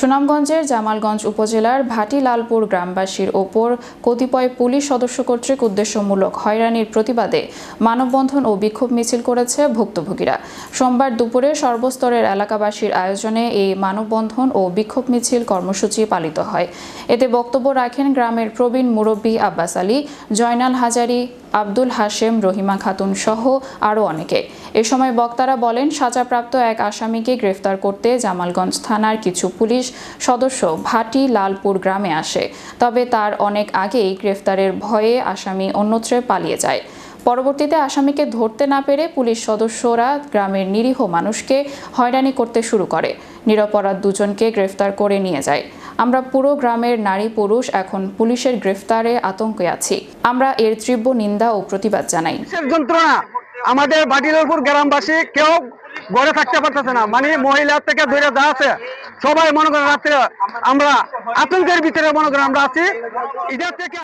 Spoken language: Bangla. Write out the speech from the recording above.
সুনামগঞ্জের জামালগঞ্জ উপজেলার ভাটি লালপুর গ্রামবাসীর ওপর কতিপয় পুলিশ সদস্য কর্তৃক উদ্দেশ্যমূলক হয়রানির প্রতিবাদে মানববন্ধন ও বিক্ষোভ মিছিল করেছে ভুক্তভোগীরা। সোমবার দুপুরে সর্বস্তরের এলাকাবাসীর আয়োজনে এই মানববন্ধন ও বিক্ষোভ মিছিল কর্মসূচি পালিত হয়। এতে বক্তব্য রাখেন গ্রামের প্রবীণ মুরব্বী আব্বাস আলী, জয়নাল হাজারি আব্দুল হাশেম, রহিমা খাতুন সহ আরও অনেকে। এ সময় বক্তারা বলেন, সাজাপ্রাপ্ত এক আসামিকে গ্রেফতার করতে জামালগঞ্জ থানার কিছু পুলিশ সদস্য ভাটি লালপুর গ্রামে আসে। তবে তার অনেক আগেই গ্রেফতারের ভয়ে আসামি অন্যত্রে পালিয়ে যায়। পরবর্তীতে আসামিকে ধরতে না পেরে পুলিশ সদস্যরা গ্রামের নিরীহ মানুষকে হয়রানি করতে শুরু করে। নিরপরাধ দুজনকে গ্রেফতার করে নিয়ে যায়। আমরা পুরো গ্রামের নারী পুরুষ এখন পুলিশের গ্রেফতারে আতঙ্কে আছি। আমরা এর তীব্র নিন্দা ও প্রতিবাদ জানাই। যন্ত্রণা আমাদের বাটিলপুর গ্রামবাসী কেউ ঘরে থাকতে পারতেছে না। মানে মহিলা থেকে ধরে যা আছে, সবাই মনে করেন আমরা আতঙ্কের ভিতরে মনে করেন আমরা আছি। থেকে